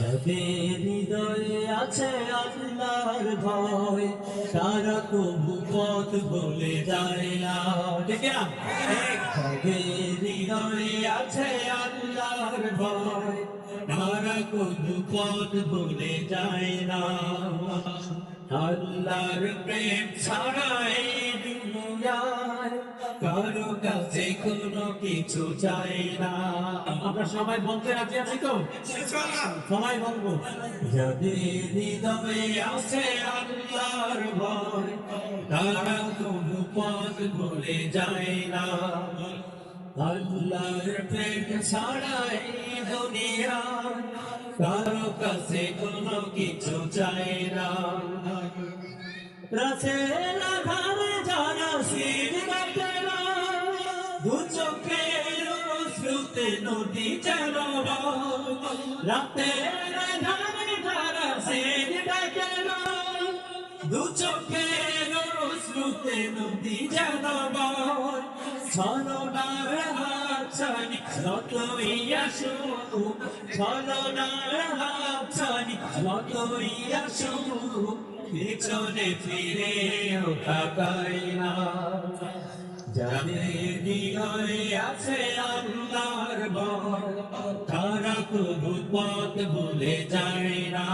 যাদের হৃদয়ে আছে আল্লাহর ভয়, তারা কবু পথ বলে যায় না। ঠিক না যাদের হৃদয়ে আছে আল্লাহর ভয়, তারা কবু পথ বলে যায় না। আল্লাহর প্রেম ছাড়া এই দুনিয়ায় কারও কাছে কোনো কিছু চাই না। আমরা বলতে রাজি আছি তো? বলব আছে আল্লাহর ভয়, তারা কোনো পথ বলে যায় না। আল্লাহর প্রেম দুনিয়া, কারও কাছে কোনো কিছু চাই না। রাসেল আধারে যারা শ্রুতে নদী রাতের আধারে যারা শির কাটে না দু চোখের শ্রুতে নদী যেন ছলনার হাত ছানি যতই আসু ছলনার হাত ছানি যতই আসু পিছনে ফিরে তাকাই না যাদের হৃদয়ে আছে আল্লাহর প্রভু পথ ভুলে যায় না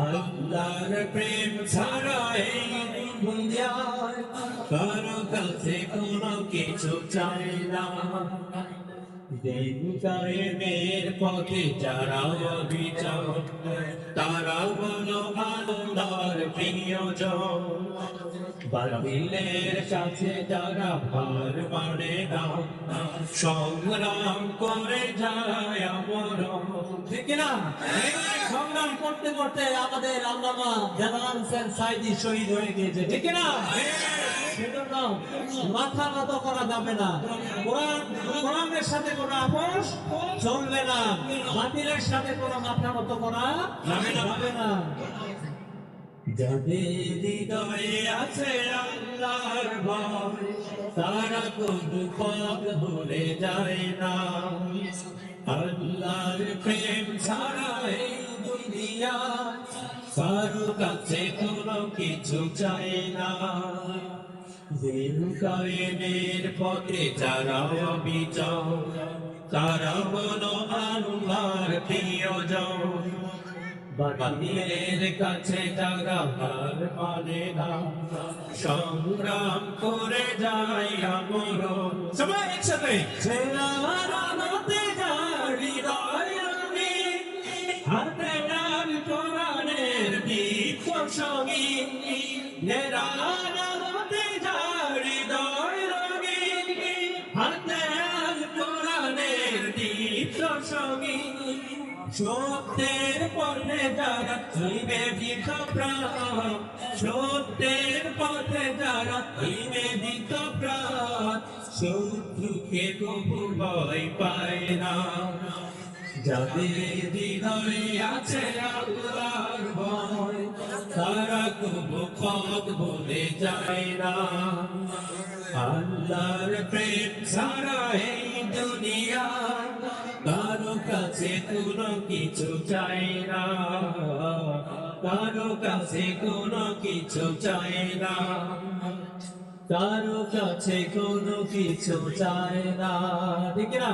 আল্লাহর প্রেম ছাড়া এই দুনিয়ায় কারও কাছে কোনো কিছু চাই না কায়েমের পথে যারা তারা প্রিয়জন। বাতিলের কাছে যারা ভার মানে না, সংগ্রাম করে যায় ঠিক না সংগ্রাম করতে করতে আমাদের আল্লামা জালাল হোসেন সাইদি শহীদ হয়ে গিয়েছে। ঠিক না সেজন্য মাথা নত করা যাবে না। কোরআন, কোরআনের সাথে কোনো আপোষ চলবে না। বাতিলের সাথে কোনো মাথা নত করা যাবে না। যাদের হৃদয়ে আছে আল্লাহর ভয়, তারা কোনো পথ ভুলে যায় না। আল্লাহর প্রেম ছাড়া এই দুনিয়া কারও কাছে কোনো কিছু চাই না। কায়েমের পথে যারা অবিচল তারা বলো আল্লাহর প্রিয়জন বাতিলের কাছে যারা হার মানে না। সংগ্রাম করে যাই আমর সবাই একসাথে। ছেলারাতে যারি দয়ানি হাতে নাম কোরআনের দীপ সঙ্গী। নেরানাতে সত্যের পথে যারা হইবে দিত প্রাণ সত্যের পথে যারা হইবে দিত প্রাণ শত্রুকে কবু ভয় পায় না যাদের হৃদয়ে আছে আল্লাহর ভয় তারা কবু পথ বলে যায় না আল্লাহর প্রেম ছাড়া এই দুনিয়া কাছে কোনো কিছু চাই না। কারও কাছে কোনো কিছু চাই না। কারও কাছে কোনো কিছু চায় না। ঠিক না?